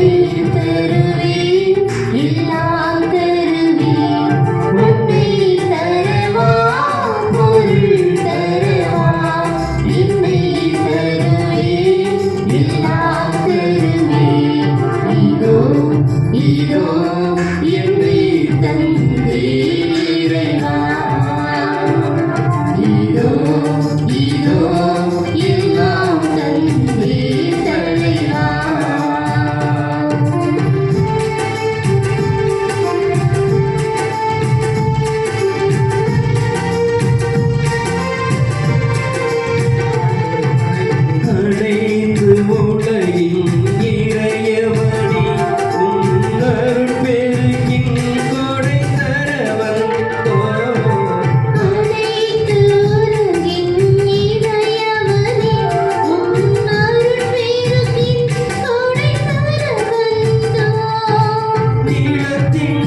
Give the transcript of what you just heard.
You. ஈழத்தின்